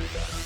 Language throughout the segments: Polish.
Yeah.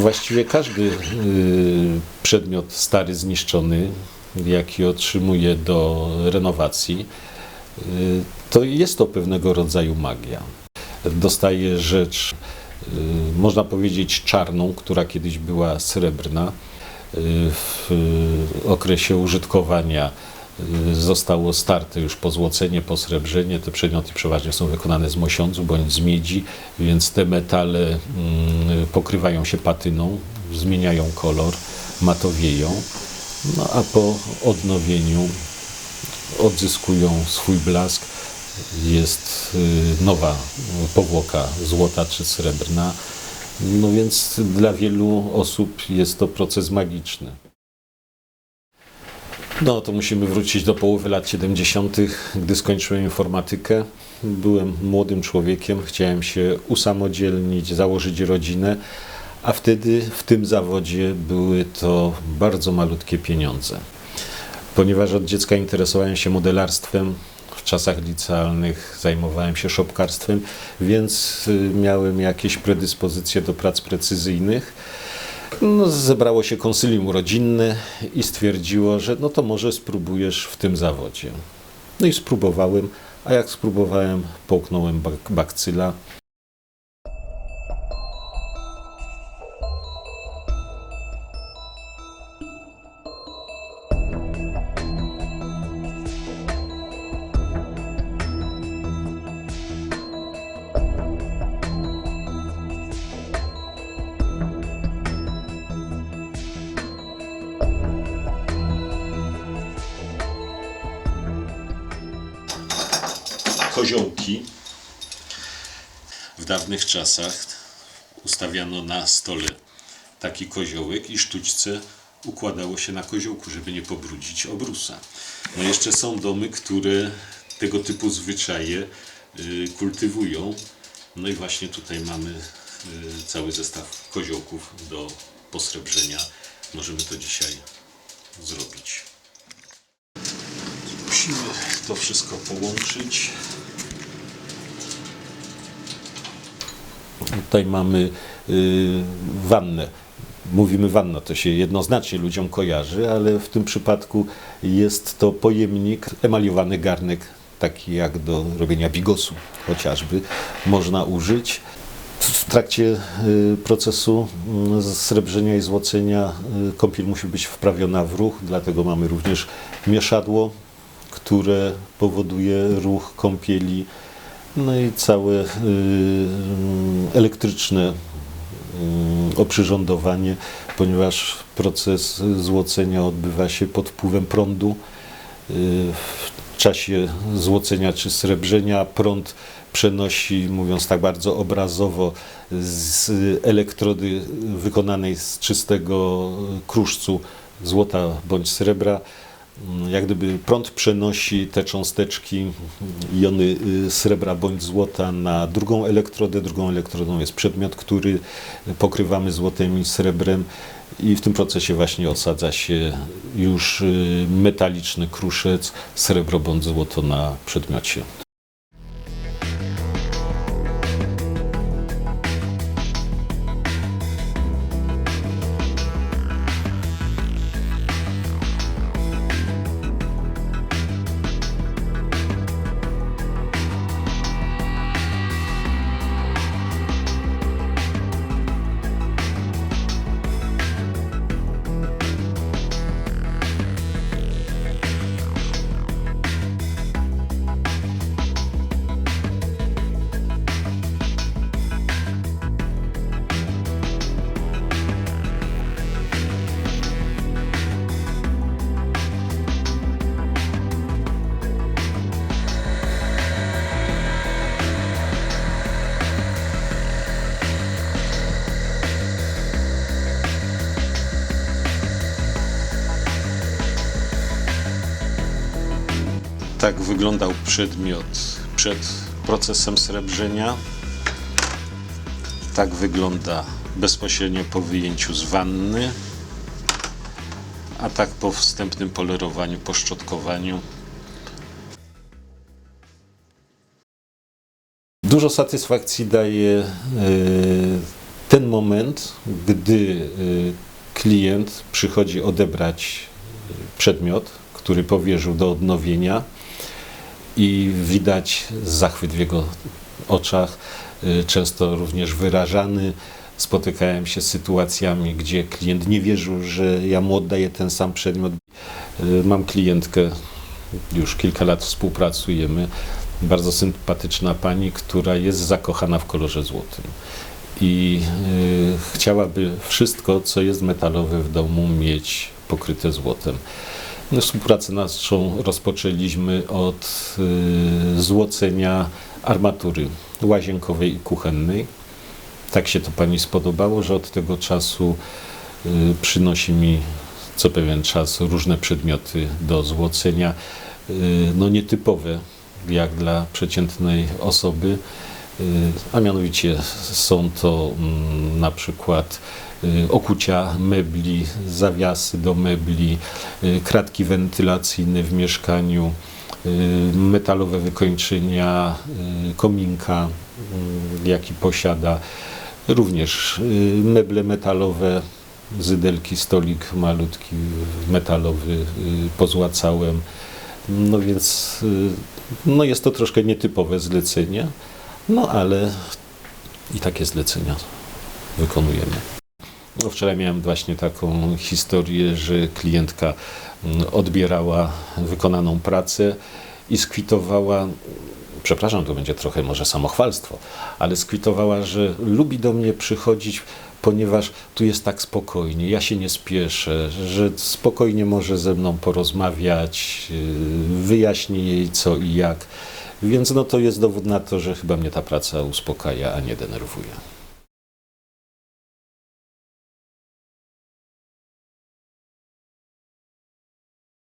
Właściwie każdy y, przedmiot stary, zniszczony, jaki otrzymuje do renowacji, y, to jest to pewnego rodzaju magia. Dostaje rzecz, y, można powiedzieć, czarną, która kiedyś była srebrna. W okresie użytkowania zostało starte już pozłocenie, posrebrzenie. Te przedmioty przeważnie są wykonane z mosiądzu bądź z miedzi, więc te metale mm, pokrywają się patyną, zmieniają kolor, matowieją, no a po odnowieniu odzyskują swój blask. Jest y, nowa powłoka złota czy srebrna. No więc dla wielu osób jest to proces magiczny. No to musimy wrócić do połowy lat 70., gdy skończyłem informatykę. Byłem młodym człowiekiem, chciałem się usamodzielnić, założyć rodzinę, a wtedy w tym zawodzie były to bardzo malutkie pieniądze. Ponieważ od dziecka interesowałem się modelarstwem, w czasach licealnych zajmowałem się szopkarstwem, więc y, miałem jakieś predyspozycje do prac precyzyjnych. No, zebrało się konsylium rodzinne i stwierdziło, że no to może spróbujesz w tym zawodzie. No i spróbowałem, a jak spróbowałem, połknąłem bak- bakcyla. Koziołki. W dawnych czasach ustawiano na stole taki koziołek i sztućce układało się na koziołku, żeby nie pobrudzić obrusa. No jeszcze są domy, które tego typu zwyczaje y, kultywują. No i właśnie tutaj mamy y, cały zestaw koziołków do posrebrzenia. Możemy to dzisiaj zrobić. Musimy to wszystko połączyć. Tutaj mamy y, wannę. Mówimy wanna, to się jednoznacznie ludziom kojarzy, ale w tym przypadku jest to pojemnik, emaliowany garnek, taki jak do robienia bigosu chociażby, można użyć. W trakcie y, procesu y, srebrzenia i złocenia y, kąpiel musi być wprawiona w ruch, dlatego mamy również mieszadło, które powoduje ruch kąpieli, no i całe y, y, elektryczne y, oprzyrządowanie, ponieważ proces złocenia odbywa się pod wpływem prądu. Y, W czasie złocenia czy srebrzenia prąd przenosi, mówiąc tak bardzo obrazowo, z elektrody wykonanej z czystego kruszcu złota bądź srebra, mm, jak gdyby prąd przenosi te cząsteczki, jony y, srebra bądź złota na drugą elektrodę. Drugą elektrodą jest przedmiot, który pokrywamy złotem i srebrem i w tym procesie właśnie osadza się już y, metaliczny kruszec, srebro bądź złoto na przedmiocie. Tak wyglądał przedmiot przed procesem srebrzenia. Tak wygląda bezpośrednio po wyjęciu z wanny. A tak po wstępnym polerowaniu, poszczotkowaniu. Dużo satysfakcji daje e, ten moment, gdy e, klient przychodzi odebrać przedmiot, który powierzył do odnowienia i widać zachwyt w jego oczach, y, często również wyrażany. Spotykałem się z sytuacjami, gdzie klient nie wierzył, że ja mu oddaję ten sam przedmiot. Y, Mam klientkę, już kilka lat współpracujemy, bardzo sympatyczna pani, która jest zakochana w kolorze złotym. I y, chciałaby wszystko, co jest metalowe w domu, mieć pokryte złotem. No, Współpracę naszą rozpoczęliśmy od y, złocenia armatury łazienkowej i kuchennej. Tak się to pani spodobało, że od tego czasu y, przynosi mi co pewien czas różne przedmioty do złocenia, y, no nietypowe jak dla przeciętnej osoby, a mianowicie są to mm, na przykład y, okucia mebli, zawiasy do mebli, y, kratki wentylacyjne w mieszkaniu, y, metalowe wykończenia kominka, y, jaki posiada, również meble metalowe, zydelki, stolik malutki, metalowy, pozłacałem. No więc no jest to troszkę nietypowe zlecenie, no ale i takie zlecenia wykonujemy. No wczoraj miałem właśnie taką historię, że klientka mm, odbierała wykonaną pracę i skwitowała, przepraszam, to będzie trochę może samochwalstwo, ale skwitowała, że lubi do mnie przychodzić, ponieważ tu jest tak spokojnie, ja się nie spieszę, że spokojnie może ze mną porozmawiać, yy, wyjaśnię jej co i jak. Więc no to jest dowód na to, że chyba mnie ta praca uspokaja, a nie denerwuje.